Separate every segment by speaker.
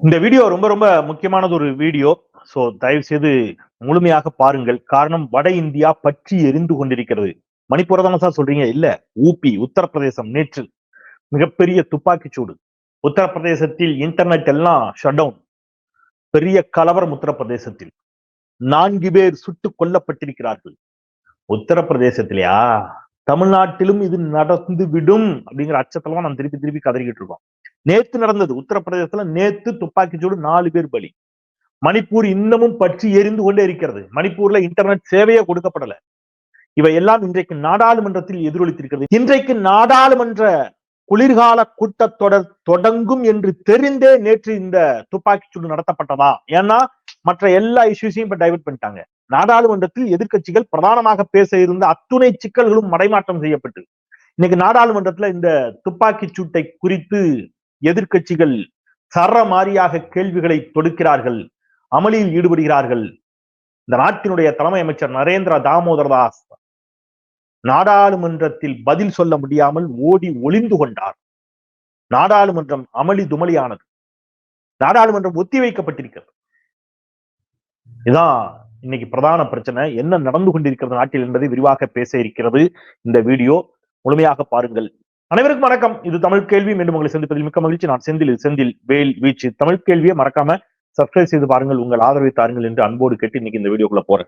Speaker 1: இந்த வீடியோ ரொம்ப ரொம்ப முக்கியமானது ஒரு வீடியோ சோ தயவு செய்து முழுமையாக பாருங்கள். காரணம் வட இந்தியா பற்றி எரிந்து கொண்டிருக்கிறது. மணிப்பூர் தானே சார் சொல்றீங்க? இல்ல. ஊபி உத்தரப்பிரதேசம் நேற்று. மிகப்பெரிய துப்பாக்கி சூடு. உத்தரப்பிரதேசத்தில் இன்டர்நெட் எல்லாம் ஷட் டவுன் பெரிய கலவரம் உத்தரப்பிரதேசத்தில். நான்கு பேர் சுட்டு கொல்லப்பட்டிருக்கிறார்கள். உத்தரப்பிரதேசத்திலயா? தமிழ்நாட்டிலும் இது நடந்து விடும் அப்படிங்கிற அச்சத்துல நான் திருப்பி திருப்பி கதறிக்கிட்டு இருக்கோம். நேத்து நடந்தது. உத்தரப்பிரதேசத்துல நேத்து துப்பாக்கி சூடு நாலு பேர் பலி. மணிப்பூர் இன்னமும் பற்றி எரிந்து கொண்டே இருக்கிறது. மணிப்பூர்ல இன்டர்நெட் சேவையே கொடுக்கப்படல. இவை எல்லாம் இன்றைக்கு நாடாளுமன்றத்தில் எதிரொலித்திருக்கிறது. இன்றைக்கு நாடாளுமன்ற குளிர்கால கூட்டத்தொடர் தொடங்கும் என்று தெரிந்தே நேற்று இந்த துப்பாக்கி சூடு நடத்தப்பட்டதா? ஏன்னா மற்ற எல்லா இஷ்யூஸையும் இப்ப டைவர்ட் பண்ணிட்டாங்க. நாடாளுமன்றத்தில் எதிர்க்கட்சிகள் பிரதானமாக பேச இருந்த அத்துணை சிக்கல்களும் மடைமாற்றம் செய்யப்பட்டு. இன்னைக்கு நாடாளுமன்றத்துல இந்த துப்பாக்கி சூட்டை குறித்து எதிர்க்கட்சிகள் சரமாரியாக கேள்விகளை தொடுக்கிறார்கள் அமளியில் ஈடுபடுகிறார்கள். இந்த நாட்டினுடைய தலைமை அமைச்சர் நரேந்திர தாமோதர் தாஸ் நாடாளுமன்றத்தில் பதில் சொல்ல முடியாமல் ஓடி ஒளிந்து கொண்டார். நாடாளுமன்றம் அமளி துமளியானது. நாடாளுமன்றம் ஒத்திவைக்கப்பட்டிருக்கிறது இதான் இன்னைக்கு பிரதான பிரச்சனை. என்ன நடந்து கொண்டிருக்கிறது நாட்டில் என்பதை விரிவாக பேச இருக்கிறது இந்த வீடியோ. முழுமையாக பாருங்கள். அனைவருக்கும் வணக்கம். இது தமிழ் கேள்வி. மீண்டும் உங்களை சந்திப்பதில் மிக்க மகிழ்ச்சி. நான் செந்தில். செந்தில் வேல் வீச்சு. தமிழ் கேள்வியை மறக்காம சப்ஸ்கிரைப் செய்து பாருங்கள். உங்கள் ஆதரவை தாருங்கள் என்று அன்போடு கேட்டு இன்னைக்கு இந்த வீடியோக்குள்ள போறேன்.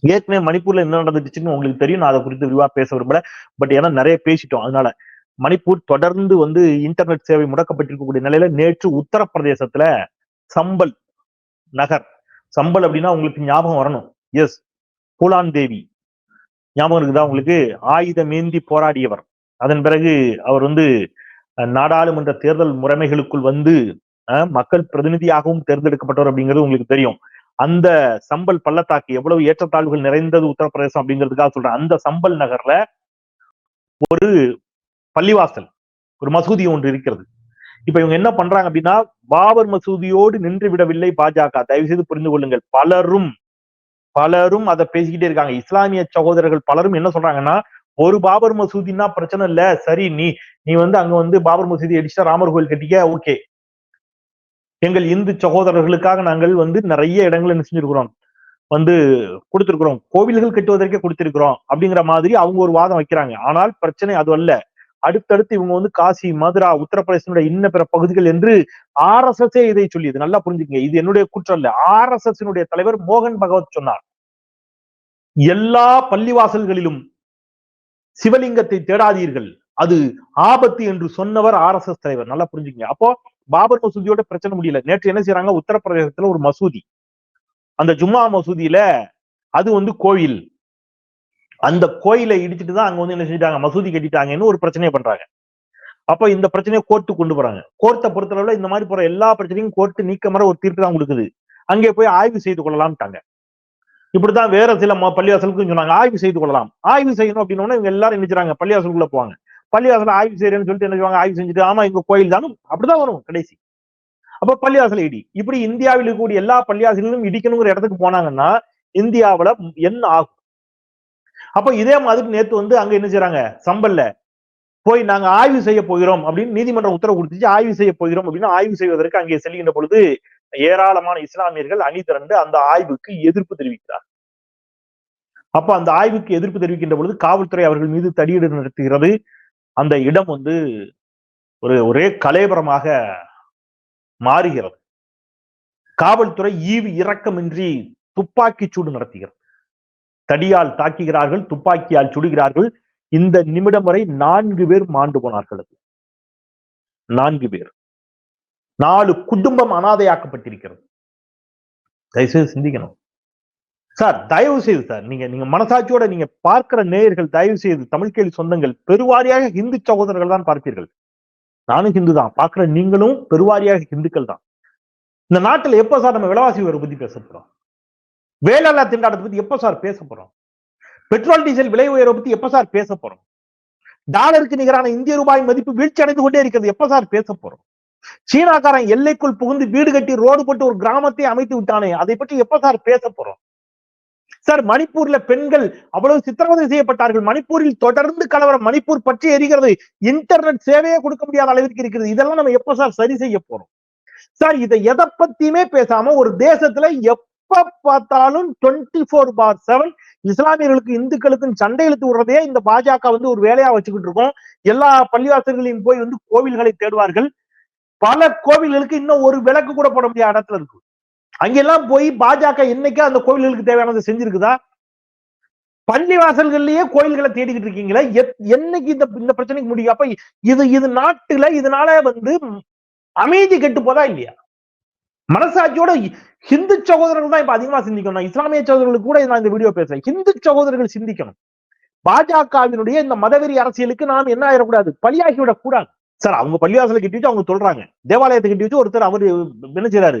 Speaker 1: ஏற்கனவே மணிப்பூர்ல என்ன நடந்துச்சுன்னு உங்களுக்கு தெரியும். நான் அதை குறித்து விரிவா பேச விரும்பல. பட் ஏன்னா நிறைய பேசிட்டோம். அதனால மணிப்பூர் தொடர்ந்து வந்து இன்டர்நெட் சேவை முடக்கப்பட்டிருக்கக்கூடிய நிலையில நேற்று உத்தரப்பிரதேசத்துல சம்பல் நகர். சம்பல் அப்படின்னா உங்களுக்கு ஞாபகம் வரணும். எஸ் பூலான் தேவி. ஞாபகம் இருக்குதா உங்களுக்கு? ஆயுதமேந்தி போராடியவர். அதன் பிறகு அவர் வந்து நாடாளுமன்ற தேர்தல் முறைமைகளுக்குள் வந்து மக்கள் பிரதிநிதியாகவும் தேர்ந்தெடுக்கப்பட்டவர் அப்படிங்கிறது உங்களுக்கு தெரியும். அந்த சம்பல் பள்ளத்தாக்கு எவ்வளவு ஏற்றத்தாழ்வுகள் நிறைந்தது உத்தரப்பிரதேசம் அப்படிங்கிறதுக்காக சொல்றேன். அந்த சம்பல் நகர்ல ஒரு பள்ளிவாசல் ஒரு மசூதி ஒன்று இருக்கிறது. இப்ப இவங்க என்ன பண்றாங்க அப்படின்னா பாபர் மசூதியோடு நின்று விடவில்லை பாஜக. தயவு செய்து புரிந்து கொள்ளுங்கள். பலரும் பலரும் அதை பேசிக்கிட்டே இருக்காங்க. இஸ்லாமிய சகோதரர்கள் பலரும் என்ன சொல்றாங்கன்னா ஒரு பாபர் மசூதினா பிரச்சனை இல்ல. சரி நீ நீ வந்து அங்க வந்து பாபர் மசூதி அடிச்சா ராமர் கோயில் கட்டிக்க ஓகே. எங்கள் இந்து சகோதரர்களுக்காக நாங்கள் வந்து நிறைய இடங்களை என்ன செஞ்சிருக்கிறோம்? வந்து கொடுத்திருக்கிறோம். கோவில்கள் கட்டுவதற்கே கொடுத்திருக்கிறோம் அப்படிங்கிற மாதிரி அவங்க ஒரு வாதம் வைக்கிறாங்க. ஆனால் பிரச்சனை அது அல்ல. அடுத்தடுத்து இவங்க வந்து காசி மதுரா உத்தரப்பிரதேசனுடைய இன்ன பிற பகுதிகள் என்று ஆர் எஸ் எஸ் இதை சொல்லியது. நல்லா புரிஞ்சுக்கங்க. இது என்னுடைய குற்றம் இல்ல. ஆர் எஸ் எஸ் தலைவர் மோகன் பகவத் சொன்னார். எல்லா பள்ளிவாசல்களிலும் சிவலிங்கத்தை தேடாதீர்கள். அது ஆபத்து என்று சொன்னவர் ஆர் எஸ் எஸ் தலைவர். நல்லா புரிஞ்சுக்கங்க. அப்போ பாபர் மசூதியோட பிரச்சனை முடியல. நேற்று என்ன செய்யறாங்க உத்தரப்பிரதேசத்துல ஒரு மசூதி. அந்த ஜும்மா மசூதியில அது வந்து கோயில் அந்த கோயிலை இடிச்சுட்டு தான் அங்க வந்து என்ன செஞ்சிட்டாங்க? மசூதி கட்டிட்டாங்கன்னு ஒரு பிரச்சனையை பண்றாங்க. அப்ப இந்த பிரச்சனையை கோர்ட்டு கொண்டு போறாங்க. கோர்ட்டை பொறுத்தளவுல இந்த மாதிரி போற எல்லா பிரச்சனையும் கோர்ட்டு நீக்கமர ஒரு தீர்ப்பு தான் கொடுக்குது. அங்கே போய் ஆய்வு செய்து கொள்ளலாம்ட்டாங்க. இப்படித்தான் வேற சில பள்ளிவாசலுக்கும் சொன்னாங்க. ஆய்வு செய்து கொள்ளலாம். ஆய்வு செய்யணும் அப்படின்னா இவங்க எல்லாரும் நினைச்சாங்க பள்ளிவாசலுக்குள்ள போவாங்க. பள்ளிவாசல ஆய்வு செய்யறேன்னு சொல்லிட்டு என்ன செய்வாங்க? ஆய்வு செஞ்சுட்டு ஆமா இங்க கோயில் தானும் அப்படிதான் வரும் கடைசி. அப்ப பள்ளிவாசல் இடி இப்படி இந்தியாவில் இருக்கக்கூடிய எல்லா பள்ளிவாசல்களும் இடிக்கணுங்கிற இடத்துக்கு போனாங்கன்னா இந்தியாவில என்ன ஆகும். அப்ப இதே மாதிரி நேத்து வந்து அங்க என்ன செய்யறாங்க சம்பல்ல போய் நாங்க ஆய்வு செய்ய போகிறோம் அப்படின்னு நீதிமன்றம் உத்தரவு கொடுத்துச்சு. ஆய்வு செய்ய போகிறோம் அப்படின்னு ஆய்வு செய்வதற்கு அங்கே செல்கின்ற பொழுது ஏராளமான இஸ்லாமியர்கள் அணி திரண்டு அந்த ஆய்வுக்கு எதிர்ப்பு தெரிவிக்கிறார். அப்ப அந்த ஆய்வுக்கு எதிர்ப்பு தெரிவிக்கின்ற பொழுது காவல்துறை அவர்கள் மீது தடியீடு நடத்துகிறது. அந்த இடம் வந்து ஒரு ஒரே கலேபரமாக மாறுகிறது. காவல்துறை ஈவு இரக்கமின்றி துப்பாக்கி சூடு நடத்துகிறது. தடியால் தாக்குகிறார்கள் துப்பாக்கியால் சுடுகிறார்கள். இந்த நிமிடம் வரை நான்கு பேர் மாண்டு போனார்கள் நான்கு பேர். நாலு குடும்பம் அனாதையாக்கப்பட்டிருக்கிறது. தயவுசெய்து சிந்திக்கணும். சார் தயவு செய்து சார் நீங்க நீங்க மனசாட்சியோட நீங்க பார்க்கிற நேயர்கள் தயவு செய்து தமிழ் கேள்வி சொந்தங்கள் பெருவாரியாக இந்து சகோதரர்கள் தான் பார்ப்பீர்கள். நானும் ஹிந்து தான். பார்க்கிற நீங்களும் பெருவாரியாக ஹிந்துக்கள் தான். இந்த நாட்டுல எப்ப சார் நம்ம விலைவாசி உயர்வு பத்தி பேச போறோம்? வேலையில்லா திண்டாட்டத்தை பத்தி எப்ப சார் பேச போறோம்? பெட்ரோல் டீசல் விலை உயர்வை பத்தி எப்ப சார் பேச போறோம்? டாலருக்கு நிகரான இந்திய ரூபாய் மதிப்பு வீழ்ச்சி அடைந்து கொண்டே இருக்கிறது. எப்ப சார் பேச போறோம்? சீனாக்காரன் எல்லைக்குள் புகுந்து வீடு கட்டி ரோடு போட்டு ஒரு கிராமத்தை அமைத்து விட்டானே. அதை பற்றி எப்ப சார் பேச போறோம்? சார் மணிப்பூர்ல பெண்கள் அவ்வளவு சித்திரவதை செய்யப்பட்டார்கள். மணிப்பூரில் தொடர்ந்து கலவரம் மணிப்பூர் பற்றி எரிகிறது. இன்டர்நெட் சேவையே கொடுக்க முடியாத அளவிற்கு இருக்கிறது. இதெல்லாம் நம்ம எப்ப சார் சரி செய்ய போறோம்? சார் இதை எதை பத்தியுமே பேசாம ஒரு தேசத்துல எப்ப பார்த்தாலும் டுவெண்ட்டி ஃபோர் பார் செவன் இஸ்லாமியர்களுக்கு இந்துக்களுக்கும் சண்டை இழுத்து விடுறதே இந்த பாஜக வந்து ஒரு வேலையா வச்சுக்கிட்டு இருக்கோம். எல்லா பள்ளிவாசல்களையும் போய் வந்து கோவில்களை தேடுவார்கள். பல கோவில்களுக்கு இன்னும் ஒரு விளக்கு கூட போட முடியாத இடத்துல இருக்கு. அங்கெல்லாம் போய் பாஜக என்னைக்கா அந்த கோவில்களுக்கு தேவையானதை செஞ்சிருக்குதா? பள்ளி வாசல்கள்லயே கோயில்களை தேடிக்கிட்டு இருக்கீங்களா? எத்- என்னைக்கு இந்த இந்த பிரச்சனைக்கு முடியும் அப்ப இது இது நாட்டுல இதனால வந்து அமைதி கெட்டு போதா இல்லையா? மனசாட்சியோட ஹிந்து சகோதரர்கள் தான் இப்ப அதிகமா சிந்திக்கணும். நான் இஸ்லாமிய சகோதரர்களுக்கு கூட நான் இந்த வீடியோ பேசுறேன். ஹிந்து சகோதரர்கள் சிந்திக்கணும். பாஜகவினுடைய இந்த மதவெறி அரசியலுக்கு நாம் என்ன ஆயிடக்கூடாது? பலியாகிவிடக் கூடாது சார் அவங்க பள்ளிவாசலை கட்டி வச்சு அவங்க சொல்றாங்க. தேவாலயத்தை கட்டி வச்சு ஒருத்தர் அவரு என்ன செய்யறாரு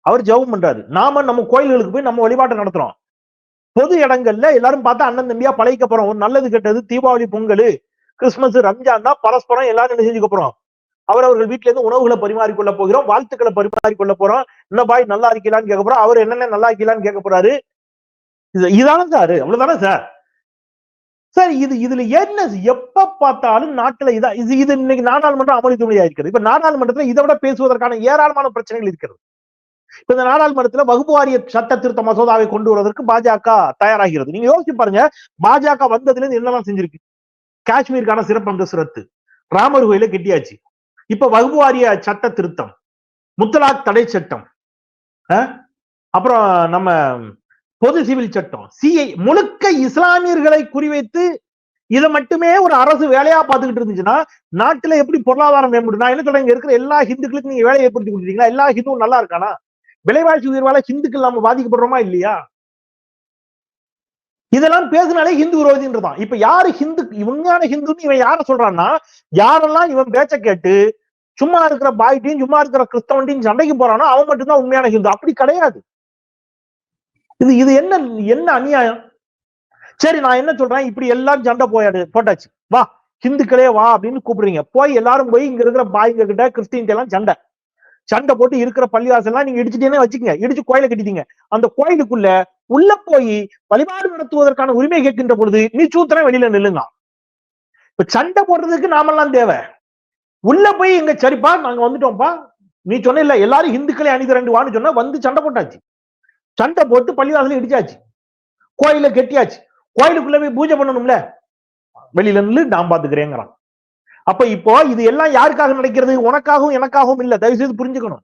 Speaker 1: அவர் ஜெபம் பண்றாரு. நாம நம்ம கோயில்களுக்கு போய் நம்ம வழிபாட்டை நடத்துறோம். பொது இடங்கள்ல எல்லாரும் பார்த்தா அண்ணன் தம்பியா பழகிக்க போறோம். நல்லது கெட்டது தீபாவளி பொங்கல் கிறிஸ்துமஸ் ரம்ஜான் தான் பரஸ்பரம் எல்லாரும் என்ன செஞ்சுக்க போறோம்? அவரவர்கள் வீட்ல இருந்து உணவுகளை பரிமாறிக்கொள்ள போகிறோம். வாழ்த்துக்களை பரிமாறிக்கொள்ள போறோம். என்ன பாய் நல்லா இருக்கலான்னு கேட்க போறோம். அவர் என்னென்ன நல்லா இருக்கலான்னு கேட்க போறாரு? இது சார். அவ்வளவுதானே சார்? சரி இது இதுல என்ன எப்ப பார்த்தாலும் நாட்டுல இதா இது இது இன்னைக்கு நாடாளுமன்றம் அமளி இருக்கிறது. இப்ப நாடாளுமன்றத்துல இதை விட பேசுவதற்கான ஏராளமான பிரச்சனைகள் இருக்கிறது. இப்ப இந்த நாடாளுமன்றத்துல வகுப்பு வாரிய சட்ட திருத்த மசோதாவை கொண்டு வருவதற்கு பாஜக தயாராகிறது. நீங்க யோசிச்சு பாருங்க பாஜக வந்ததுல இருந்து என்னெல்லாம் செஞ்சிருக்கு? காஷ்மீருக்கான சிறப்பு அந்தஸ்து ரத்து. ராமர் கோயில கெட்டியாச்சு. இப்ப வகுப்பு வாரிய சட்ட திருத்தம் முத்தலாக் தடை சட்டம் அப்புறம் நம்ம பொது சிவில் சட்டம். சிஐ முழுக்க இஸ்லாமியர்களை குறிவைத்து இதை மட்டுமே ஒரு அரசு வேலையா பார்த்துக்கிட்டு இருந்துச்சுன்னா நாட்டுல எப்படி பொருளாதாரம் மேம்படும் நான் என்ன சொல்றேன் இங்க இருக்கிற எல்லா ஹிந்துக்களுக்கும் நீங்க வேலை ஏற்படுத்தி கொடுத்தீங்களா எல்லா ஹிந்துவும் நல்லா இருக்கானா? விலைவாசி உயர்வால ஹிந்துக்கள் நாம பாதிக்கப்படுறோமா இல்லையா? இதெல்லாம் பேசினாலே ஹிந்து விரோதின்றதான் இப்ப யாரு ஹிந்து உண்மையான ஹிந்துன்னு இவன் யார சொல்றான்னா யாரெல்லாம் இவன் பேச்ச கேட்டு சும்மா இருக்கிற பாய்ட்டையும் சும்மா இருக்கிற கிறிஸ்தவன்டையும் சண்டைக்கு போறானோ அவன் மட்டும்தான் உண்மையான ஹிந்து. அப்படி கிடையாது. இது இது என்ன என்ன அநியாயம்? சரி நான் என்ன சொல்றேன்? இப்படி எல்லாரும் சண்டை போயாடு போட்டாச்சு. வா ஹிந்துக்களே வா அப்படின்னு கூப்பிடுறீங்க. போய் எல்லாரும் போய் இங்க இருக்கிற பாய்ங்க கிட்ட கிறிஸ்டின் எல்லாம் சண்டை. சண்டை போட்டு இருக்கிற பள்ளிவாசல்லாம் நீங்க இடிச்சுட்டேன்னு வச்சுக்கங்க. இடிச்சு கோயில கட்டிட்டீங்க. அந்த கோயிலுக்குள்ள உள்ள போய் வழிபாடு நடத்துவதற்கான உரிமை கேட்கின்ற பொழுது நீ சூத்திரம் வெளியில நில்லுங்க இப்ப சண்டை போடுறதுக்கு நாமெல்லாம் தேவை. உள்ள போய் எங்க சரிப்பா நாங்க வந்துட்டோம்ப்பா. நீ சொன்ன இல்ல எல்லாரும் இந்துக்களை அணிந்து ரெண்டு வான்னு சொன்னா வந்து சண்டை போட்டாச்சு. சண்டை போட்டு பள்ளிவாசல இடிச்சாச்சு. கோயில கெட்டியாச்சு. கோயிலுக்குள்ள போய் பூஜை பண்ணணும்ல? வெளியில இருந்து நான் பாத்துக்கிறேங்கிறான். அப்ப இப்போ இது எல்லாம் யாருக்காக நடக்கிறது? உனக்காகவும் எனக்காகவும் இல்ல. தயவு செய்து புரிஞ்சுக்கணும்.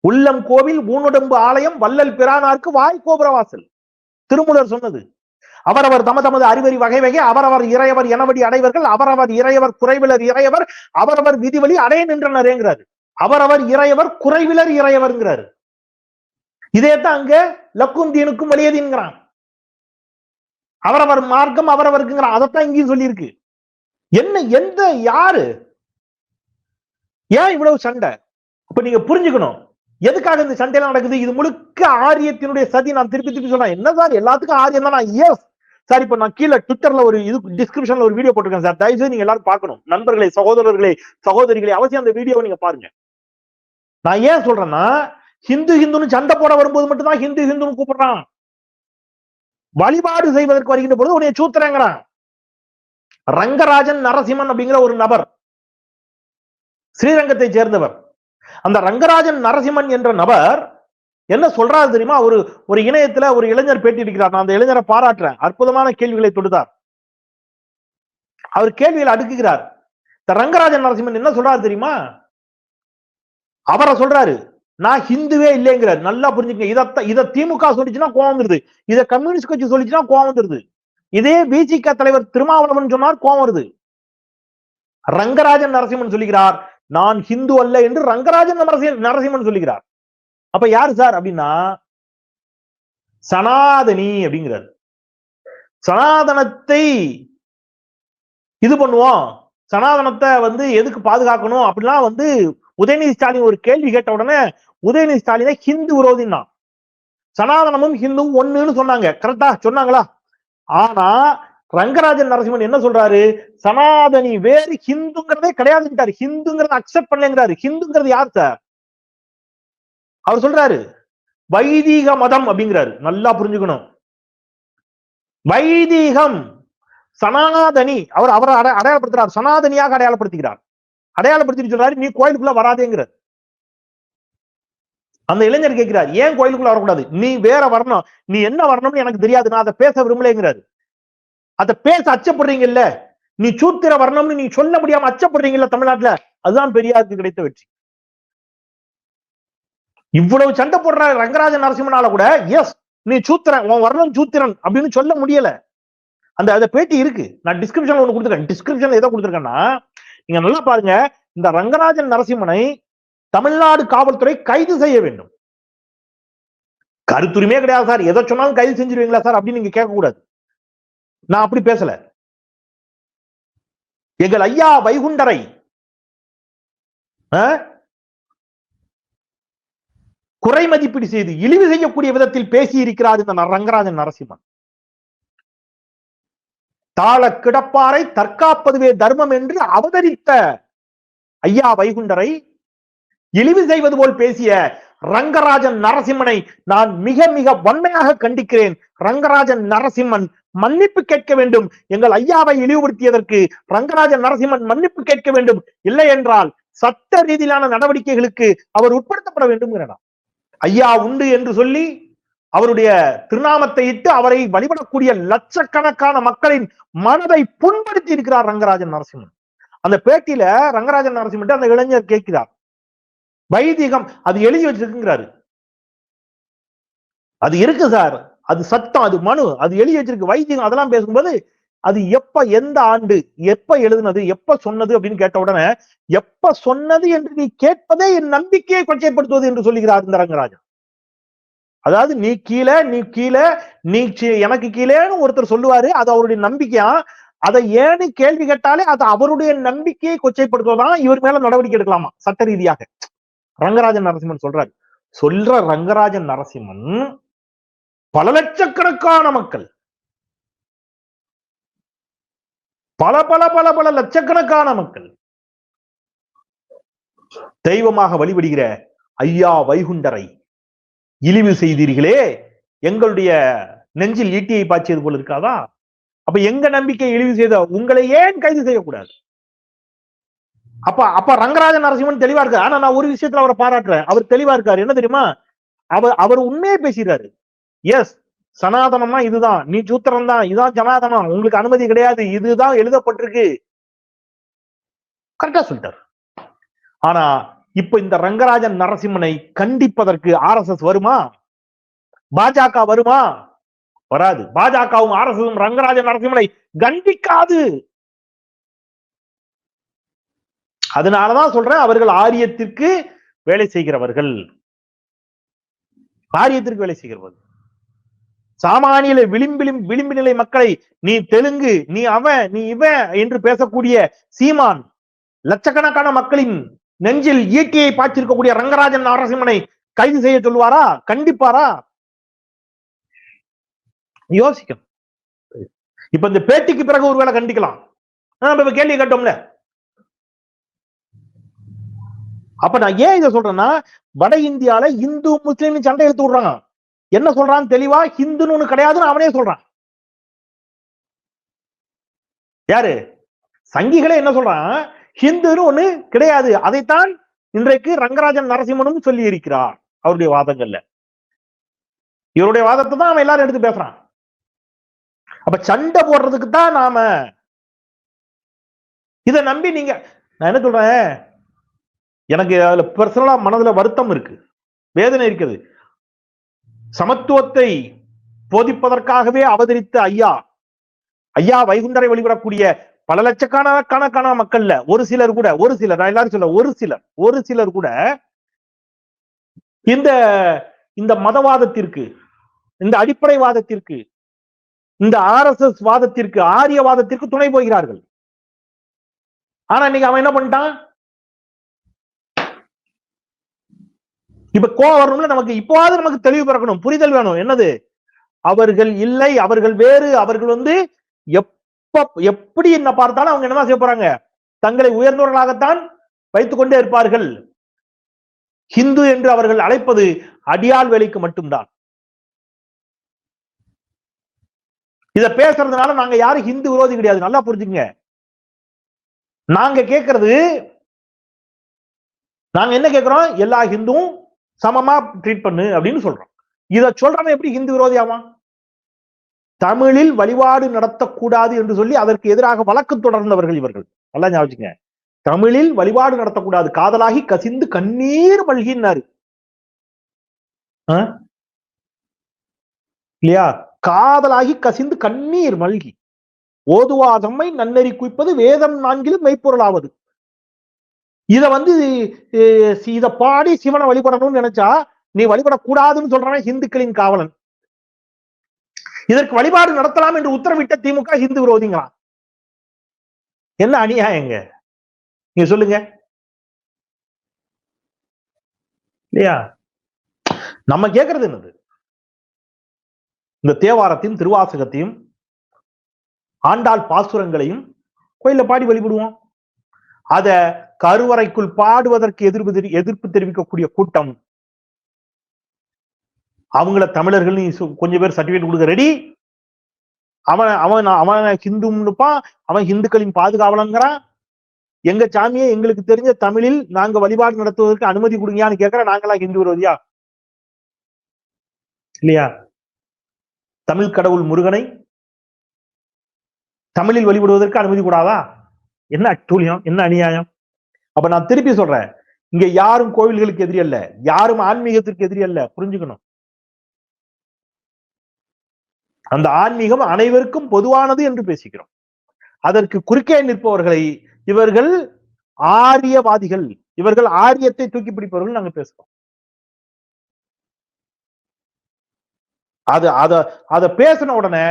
Speaker 1: உள்ளம் கோவில் ஊனுடம்பு ஆலயம் வள்ளல் பிரானார்க்கு வாய் கோபுரவாசல் திருமூலர் சொன்னது. அவரவர் தம தமது அறிவறி வகை வகை அவரவர் இறையவர் எனவடி அடைவர்கள் அவரவர் இறையவர் குறைவிலர் இறையவர் அவரவர் விதிவழி அடைய நின்றனரேங்கிறாரு. அவரவர் இறையவர் குறைவிலர் இறையவர்ங்கிறாரு. இதேதான் அங்க லக்கும் தீனுக்கும் வலியதீன்கிறான். அவரவர் மார்க்கம் அவரவருக்குங்கிறான் அதைத்தான் இங்கேயும் சொல்லியிருக்கு. என்ன எந்த யாரு? ஏன் இவ்வளவு சண்டை? இப்ப நீங்க புரிஞ்சுக்கணும். எதுக்காக இந்த சண்டையெல்லாம் நடக்குது? இது முழுக்க ஆரியத்தினுடைய சதி. நான் திருப்பி திருப்பி சொன்னேன் என்ன சார்? எல்லாத்துக்கும் ஆரியம் தான்? எஸ் சார் இப்ப நான் கீழே ட்விட்டர்ல ஒரு இது டிஸ்கிரிப்ஷன்ல ஒரு வீடியோ போட்டிருக்கேன் சார். தயவுசெய்து நீங்க எல்லாரும் பார்க்கணும். நண்பர்களை சகோதரர்களை சகோதரிகளே அவசியம் அந்த வீடியோவை நீங்க பாருங்க. நான் ஏன் சொல்றேன்னா ஹிந்து ஹிந்துன்னு சண்டை போட வரும்போது மட்டும்தான் ஹிந்து ஹிந்துன்னு கூப்பிடுறான். வழிபாடு செய்வதற்கு வருகின்ற பொழுது உடைய சூத்திரங்கிறான். ரங்கராஜன் நரசிம்மன் அப்படிங்கிற ஒரு நபர். ஸ்ரீரங்கத்தை சேர்ந்தவர். அந்த ரங்கராஜன் நரசிம்மன் என்ற நபர் என்ன சொல்றாரு தெரியுமா? ஒரு ஒரு இணையத்துல ஒரு இளைஞர் பேட்டி இருக்கிறார் நான் அந்த இளைஞரை பாராட்டுறேன். அற்புதமான கேள்விகளை தொடுத்தார். அவர் கேள்வியில் அடுக்குகிறார். இந்த ரங்கராஜன் நரசிம்மன் என்ன சொல்றாரு தெரியுமா? அவரை சொல்றாரு நான் ஹிந்துவே இல்லைங்கிறார். நல்லா புரிஞ்சுக்கங்க. இத இதை திமுக சொல்லிச்சுன்னா கோவம் வந்துருது. இதை கம்யூனிஸ்ட் கட்சி சொல்லிச்சுன்னா கோவம் வந்துருது. இதே பிஜிக தலைவர் திருமாவளவன் சொன்னார் கோவம் வருது. ரங்கராஜன் நரசிம்மன் சொல்லுகிறார் நான் ஹிந்து அல்ல என்று ரங்கராஜன் நரசிம்மன் சொல்லுகிறார் அப்ப யாரு சார் அப்படின்னா சனாதனி அப்படிங்கிறார். சனாதனத்தை இது பண்ணுவோம். சனாதனத்தை வந்து எதுக்கு பாதுகாக்கணும் அப்படிலாம் வந்து உதயநிதி ஸ்டாலின் ஒரு கேள்வி கேட்ட உடனே உதயநிதி ஸ்டாலினை ஹிந்து விரோதின்னா சனாதனமும் ஹிந்துவும் ஒண்ணுன்னு சொன்னாங்க. கரெக்டா சொன்னாங்களா? ஆனா ரங்கராஜன் நரசிம்மன் என்ன சொல்றாரு? சனாதனி வேறு ஹிந்துங்கிறதே கிடையாதுன்றாரு ஹிந்துங்கிறத அக்செப்ட் பண்ணலங்கிறாரு. ஹிந்துங்கிறது யார் சார் அவர் சொல்றாரு. வைதீக மதம் அப்படிங்கிறாரு. நல்லா புரிஞ்சுக்கணும். வைதீகம் சனாதனி அவர் அவர் அடை- அடையாளப்படுத்துறார். சனாதனியாக அடையாளப்படுத்துகிறார் அடையாளப்படுத்தி சொல்றாரு நீ கோயிலுக்குள்ள வராதேங்கிறார். அந்த இளைஞர் கேட்கிறார் ஏன் கோயிலுக்குள்ள வரக்கூடாது? நீ வேற வரணும். நீ என்ன வரணும்னு எனக்கு தெரியாது. நான் அதை பேச விரும்பலைங்கிறாரு. அதை பேச அச்சப்படுறீங்கல்ல? நீ சூத்திர வரணும்னு நீ சொல்ல முடியாம அச்சப்படுறீங்கல்ல தமிழ்நாட்டுல? அதுதான் பெரியாருக்கு கிடைத்த வெற்றி. இவ்வளவு சண்டை போடுற ரங்கராஜன் நரசிம்மனால கூட எஸ் நீ சூத்திரன். உன் வரணும் சூத்திரன் அப்படின்னு சொல்ல முடியல. அந்த அதை பேட்டி இருக்கு. நான் டிஸ்கிரிப்ஷன்ல ஒண்ணு கொடுத்துருக்கேன். டிஸ்கிரிப்ஷன்ல எதை கொடுத்துருக்கேன்னா நீங்க நல்லா பாருங்க. இந்த ரங்கராஜன் நரசிம்மனை தமிழ்நாடு காவல்துறை கைது செய்ய வேண்டும். கருத்துரிமையே கிடையாது சார். எதை சொன்னாலும் கைது செஞ்சிருவீங்களா சார் அப்படின்னு நீங்க கேட்கக்கூடாது. நான் அப்படி பேசல. எங்கள் ஐயா வைகுண்டரை குறை மதிப்பீடு செய்து இழிவு செய்யக்கூடிய விதத்தில் பேசி இருக்கிறார் இந்த ரங்கராஜன் நரசிம்மன். தாள கிடப்பாரை தற்காப்பதுவே தர்மம் என்று அவதரித்த ஐயா வைகுண்டரை இழிவு செய்வது போல் பேசிய ரங்கராஜன் நரசிம்மனை நான் மிக மிக வன்மையாக கண்டிக்கிறேன். ரங்கராஜன் நரசிம்மன் மன்னிப்பு கேட்க வேண்டும். எங்கள் ஐயாவை இழிவுபடுத்தியதற்கு ரங்கராஜன் நரசிம்மன் மன்னிப்பு கேட்க வேண்டும். இல்லை என்றால் சட்ட ரீதியிலான நடவடிக்கைகளுக்கு அவர் உட்படுத்தப்பட வேண்டும் ஐயா உண்டு என்று சொல்லி அவருடைய திருநாமத்தை இட்டு அவரை வழிபடக்கூடிய லட்சக்கணக்கான மக்களின் மனதை புண்படுத்தி இருக்கிறார் ரங்கராஜன் நரசிம்மன். அந்த பேட்டியில ரங்கராஜன் நரசிம்மன் அந்த இளைஞர் கேட்கிறார். வைதிகம் அது எழுதி வச்சிருக்குங்கிறாரு. அது இருக்கு சார். அது சட்டம் அது மனு அது எழுதி வச்சிருக்கு. வைத்தியம் அதெல்லாம் பேசும்போது அது எப்ப எந்த ஆண்டு எப்ப எழுதுனது எப்ப சொன்னது அப்படின்னு கேட்ட உடனே எப்ப சொன்னது என்று நீ கேட்பதே என் நம்பிக்கையை கொச்சைப்படுத்துவது என்று சொல்லுகிறார் இந்த ரங்கராஜன். அதாவது நீ கீழே நீ கீழே நீ எனக்கு கீழேன்னு ஒருத்தர் சொல்லுவாரு அது அவருடைய நம்பிக்கையா? அதை ஏன்னு கேள்வி கேட்டாலே அது அவருடைய நம்பிக்கையை கொச்சைப்படுத்துவதான் இவர் மேல நடவடிக்கை எடுக்கலாமா? சட்ட ரீதியாக. ரங்கராஜன் நரசிம்மன் சொல்றாரு. சொல்ற ரங்கராஜன் நரசிம்மன் பல லட்சக்கணக்கான மக்கள். பல பல பல பல லட்சக்கணக்கான மக்கள். தெய்வமாக வழிபடுகிற ஐயா வைகுண்டரை இழிவு செய்தீர்களே. எங்களுடைய நெஞ்சில் ஈட்டியை பாய்ச்சியது போல இருக்காதா? அப்ப எங்க நம்பிக்கை இழிவு செய்த? உங்களை ஏன் கைது செய்யக்கூடாது? அப்ப அப்ப ரங்கராஜன் நரசிம்மன் தெளிவா இருக்காரு. ஆனா நான் ஒரு விஷயத்துல அவரை பாராட்டுறேன். அவர் தெளிவா இருக்காரு. என்ன தெரியுமா? அவர் அவர் உண்மையே பேசுறாரு. எஸ் சனாதனம்னா இதுதான். நீ சூத்திரம் தான் இதுதான் ஜனாதனம் உங்களுக்கு அனுமதி கிடையாது. இதுதான் எழுதப்பட்டிருக்கு. கரெக்டா சொல்லிட்டார். ஆனா இப்ப இந்த ரங்கராஜன் நரசிம்மனை கண்டிப்பதற்கு ஆர்எஸ்எஸ் வருமா? பாஜக வருமா? வராது. பாஜகவும் ஆர்எஸ்எஸ் ரங்கராஜன் நரசிம்மனை கண்டிக்காது. அதனாலதான் சொல்றேன் அவர்கள் ஆரியத்திற்கு வேலை செய்கிறவர்கள். ஆரியத்திற்கு வேலை செய்கிறவர்கள். சாமானியில விளிம்பிலும் விளிம்பு நிலை மக்களை நீ தெலுங்கு நீ அவன் நீ இவன் என்று பேசக்கூடிய சீமான் லட்சக்கணக்கான மக்களின் நெஞ்சில் இயற்கையை பாய்ச்சிருக்கக்கூடிய ரங்கராஜன் நரசிம்மனை கைது செய்ய சொல்லுவாரா? கண்டிப்பாரா? யோசிக்கும் இப்ப இந்த பேட்டிக்கு பிறகு ஒருவேளை கண்டிக்கலாம். ஆனா, நம்ம இப்ப கேள்வி கேட்டோம்ல? அப்ப நான் ஏன் இதை சொல்றேன்னா வட இந்தியால இந்து முஸ்லீம் சண்டை எடுத்து விடுறாங்க. என்ன சொல்றான் தெளிவா ஹிந்துன்னு ஒண்ணு கிடையாதுன்னு அவனே சொல்றான். யாரு? சங்கிகளே என்ன சொல்றான்? ஹிந்துன்னு ஒண்ணு கிடையாது. அதைத்தான் இன்றைக்கு ரங்கராஜன் நரசிம்மனும் சொல்லி இருக்கிறார் அவருடைய வாதங்கள்ல. இவருடைய வாதத்தை தான் அவன் எல்லாரும் எடுத்து பேசுறான். அப்ப சண்டை போடுறதுக்கு தான் நாம இத நம்பி நீங்க நான் என்ன சொல்றேன்? எனக்கு அதுல பர்சனலா மனதுல வருத்தம் இருக்கு. வேதனை இருக்குது. சமத்துவத்தை போதிப்பதற்காகவே அவதரித்த ஐயா ஐயா வைகுண்டரை வழிபடக்கூடிய பல லட்சக்கணக்கான மக்கள்ல ஒரு சிலர் கூட ஒரு சிலர் நான் எல்லாரும் சொல்ல ஒரு சிலர் ஒரு சிலர் கூட இந்த இந்த மதவாதத்திற்கு இந்த அடிப்படைவாதத்திற்கு இந்த ஆர்எஸ்எஸ் வாதத்திற்கு ஆரியவாதத்திற்கு துணை போகிறார்கள். ஆனா இன்னைக்கு அவன் என்ன பண்ணிட்டான்? இப்ப கோவம் வரணும்ல நமக்கு இப்போவாது நமக்கு தெளிவு பிறக்கணும். புரிதல் வேணும். என்னது? அவர்கள் இல்லை அவர்கள் வேறு. அவர்கள் வந்து எப்ப எப்படி என்ன பார்த்தாலும் அவங்க என்னதான் செய்ய போறாங்க? தங்களை உயர்ந்தவர்களாகத்தான் வைத்துக் கொண்டே இருப்பார்கள். ஹிந்து என்று அவர்கள் அழைப்பது அடியாள் வேலைக்கு மட்டும்தான். இத பேசுறதுனால நாங்க யாரும் ஹிந்து விரோதி கிடையாது. நல்லா புரிஞ்சுங்க நாங்க கேட்கறது நாங்க என்ன கேட்கிறோம் எல்லா ஹிந்துவும் சமமா ட்ரீட் பண்ணு அப்படின்னு சொல்றோம் இதை சொல்றவன் எப்படி ஹிந்து விரோதியாவான் தமிழில் வழிபாடு நடத்தக்கூடாது என்று சொல்லி அதற்கு எதிராக வழக்கு தொடர்ந்தவர்கள் இவர்கள். நல்லா ஞாபகம் தமிழில் வழிபாடு நடத்தக்கூடாது. காதலாகி கசிந்து கண்ணீர் மல்கினாரு இல்லையா? காதலாகி கசிந்து கண்ணீர் மல்கி. ஓதுவாதம்மை நன்னறி குவிப்பது வேதம் நான்கிலும் மெய்ப்பொருளாவது. இத வந்து இத பாடி சிவனை வழிபடணும்னு நினைச்சா நீ வழிபடக்கூடாதுன்னு சொல்றவன் ஹிந்துக்களின் காவலன். இதற்கு வழிபாடு நடத்தலாம் என்று உத்தரவிட்ட திமுக ஹிந்து விரோதிங்களா? என்ன அநியாயங்க? நீங்க சொல்லுங்க. இல்லையா? நம்ம கேட்கறது என்னது? இந்த தேவாரத்தையும் திருவாசகத்தையும் ஆண்டாள் பாசுரங்களையும் கோயில பாடி வழிபடுவோம். அத கருவறைக்குள் பாடுவதற்கு எதிர்ப்பு எதிர்ப்பு தெரிவிக்கக்கூடிய கூட்டம். அவங்கள தமிழர்கள் கொஞ்சம் பேர் சர்டிபிகேட் கொடுக்க ரெடி அவன் அவன் அவன் ஹிந்துப்பான் அவன் ஹிந்துக்களின் பாதுகாவலங்கிறான் எங்க சாமியை எங்களுக்கு தெரிஞ்ச தமிழில் நாங்க வழிபாடு நடத்துவதற்கு அனுமதி கொடுங்கயான்னு கேட்கிற நாங்களா ஹிந்து விரோதியா? இல்லையா? தமிழ் கடவுள் முருகனை தமிழில் வழிபடுவதற்கு அனுமதி கூடாதா? என்ன அட்டூழியம்? என்ன அநியாயம்? அப்ப நான் திருப்பி சொல்றேன். இங்க யாரும் கோவில்களுக்கு எதிரி அல்ல. யாரும் ஆன்மீகத்திற்கு எதிரி அல்ல. புரிஞ்சுக்கணும். அந்த ஆன்மீகம் அனைவருக்கும் பொதுவானது என்று பேசிக்கிறோம். அதற்கு குறுக்கே நிற்பவர்களை இவர்கள் ஆரியவாதிகள். இவர்கள் ஆரியத்தை தூக்கி பிடிப்பவர்கள் நாங்க பேசுறோம். அது அத அத பேசின உடனே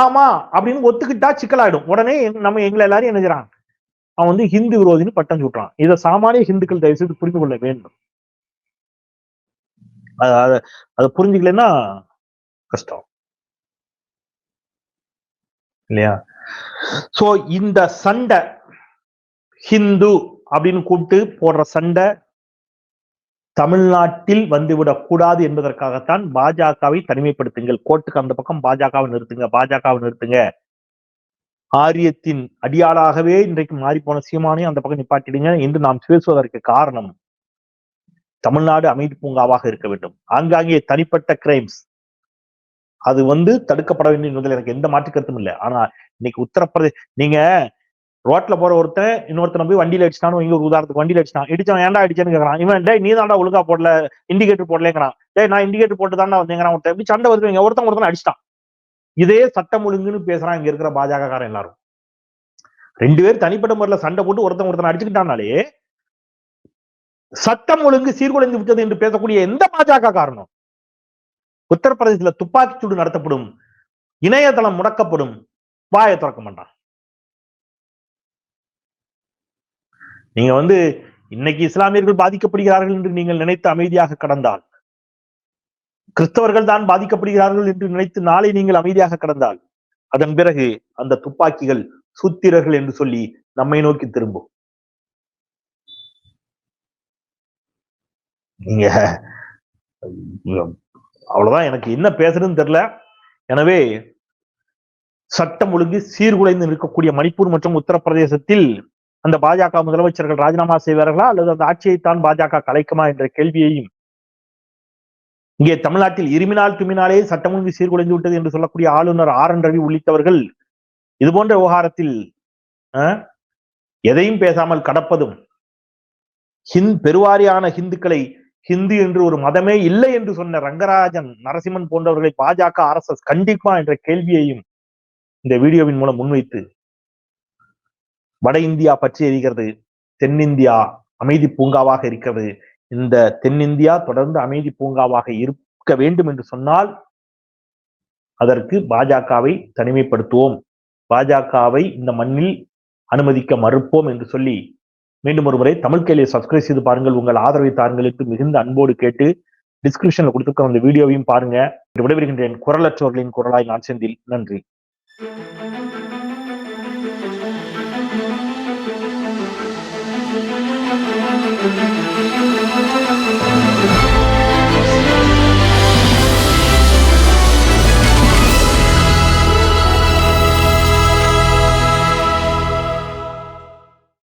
Speaker 1: ஆமா அப்படின்னு ஒத்துக்கிட்டா சிக்கலாயிடும். உடனே நம்ம எங்களை எல்லாரும் என்ன செய்யறாங்க? அவன் வந்து ஹிந்து விரோதின்னு பட்டம் சுட்டுறான். இதை சாமானிய ஹிந்துக்கள் தயவு செய்து புரிந்து கொள்ள வேண்டும். அதை புரிஞ்சுக்கலன்னா கஷ்டம். இல்லையா? சோ இந்த சண்டை ஹிந்து அப்படின்னு கூப்பிட்டு போடுற சண்டை தமிழ்நாட்டில் வந்துவிடக் கூடாது என்பதற்காகத்தான் பாஜகவை தனிமைப்படுத்துங்கள். கோர்ட்டுக்கு அந்த பக்கம் பாஜகவை நிறுத்துங்க பாஜகவை நிறுத்துங்க. ஆரியத்தின் அடியாளாகவே இன்றைக்கு மாறிப்போன போன சீமானே அந்த பக்கம் நிப்பாட்டிடுங்க என்று நாம் பேசுவதற்கு காரணம் தமிழ்நாடு அமைதி பூங்காவாக இருக்க வேண்டும். ஆங்காங்கே தனிப்பட்ட கிரைம்ஸ் அது வந்து தடுக்கப்பட வேண்டும் என்பதில் எனக்கு எந்த மாற்று கருத்தும் இல்லை. ஆனா இன்னைக்கு உத்தரப்பிரதேச நீங்க ரோட்ல போற ஒருத்தன் இன்னொருத்தன் போய் வண்டியில அடிச்சிட்டானு இங்க ஒரு உதாரணத்துக்கு வண்டியில அடிச்சான் இடிச்சான் ஏன்டா அடிச்சேன்னு கேக்குறான். இவன் டே நீ தாண்டா ஒழுங்கா போடல இண்டிகேட்டர் போடலங்கிறான் டே நான் இண்டிகேட்டர் போட்டு தான் வந்தேங்கிறான் ஒருத்தன். எப்படி சண்டை வருது ஒருத்தன் ஒருத்தன் அடிச்சிட்டான். இதே சட்டம் ஒழுங்குன்னு பேசுறான் இங்க இருக்கிற பாஜக காரன் எல்லாரும். ரெண்டு பேர் தனிப்பட்ட முறையில் சண்டை போட்டு ஒருத்தன் ஒருத்தன் அடிச்சுக்கிட்டானாலே சட்டம் ஒழுங்கு சீர்குலைந்து விட்டது என்று பேசக்கூடிய எந்த பாஜக காரணம் உத்தரப்பிரதேசத்துல துப்பாக்கி சூடு நடத்தப்படும் இணையதளம் முடக்கப்படும் வாயை திறக்க மாட்டான். நீங்க வந்து இன்னைக்கு இஸ்லாமியர்கள் பாதிக்கப்படுகிறார்கள் என்று நீங்கள் நினைத்து அமைதியாக கடந்தால் கிறிஸ்தவர்கள் தான் பாதிக்கப்படுகிறார்கள் என்று நினைத்து நாளை நீங்கள் அமைதியாக கடந்தால் அதன் பிறகு அந்த துப்பாக்கிகள் சூத்திரர்கள் என்று சொல்லி நம்மை நோக்கி திரும்பும். நீங்க அவ்வளவுதான். எனக்கு என்ன பேசுறதுன்னு தெரியல. எனவே சட்டம் ஒழுங்கு சீர்குலைந்து நிற்கக்கூடிய மணிப்பூர் மற்றும் உத்தரப்பிரதேசத்தில் அந்த பாஜக முதலமைச்சர்கள் ராஜினாமா செய்வார்களா? அல்லது அந்த ஆட்சியைத்தான் பாஜக கலைக்குமா என்ற கேள்வியையும் இங்கே தமிழ்நாட்டில் இருமினால் துமினாலே சட்டம் ஒழுங்கு சீர்குலைந்து விட்டது என்று சொல்லக்கூடிய ஆளுநர் ஆர் என் ரவி உள்ளிட்டவர்கள் இது போன்ற விவகாரத்தில் எதையும் பேசாமல் கடப்பதும் ஹிந்த் பெருவாரியான ஹிந்துக்களை ஹிந்து என்று ஒரு மதமே இல்லை என்று சொன்ன ரங்கராஜன் நரசிம்மன் போன்றவர்களை பாஜக ஆர் எஸ் எஸ் கண்டிப்பா என்ற கேள்வியையும் இந்த வீடியோவின் மூலம் முன்வைத்து வட இந்தியா பற்றி எரிகிறது தென்னிந்தியா அமைதி பூங்காவாக இருக்கிறது இந்த தென்னிந்தியா தொடர்ந்து அமைதி பூங்காவாக இருக்க வேண்டும் என்று சொன்னால் அதற்கு பாஜகவை தனிமைப்படுத்துவோம். பாஜகவை இந்த மண்ணில் அனுமதிக்க மறுப்போம் என்று சொல்லி மீண்டும் ஒரு முறை தமிழ் கேள்வியை சப்ஸ்கிரைப் செய்து பாருங்கள். உங்கள் ஆதரவை தாருங்களுக்கு மிகுந்த அன்போடு கேட்டு டிஸ்கிரிப்ஷன்ல கொடுத்துருக்க அந்த வீடியோவையும் பாருங்க. விடைபெறுகின்றேன் குரலற்றோர்களின் குரலாய் நான் செந்தில். நன்றி.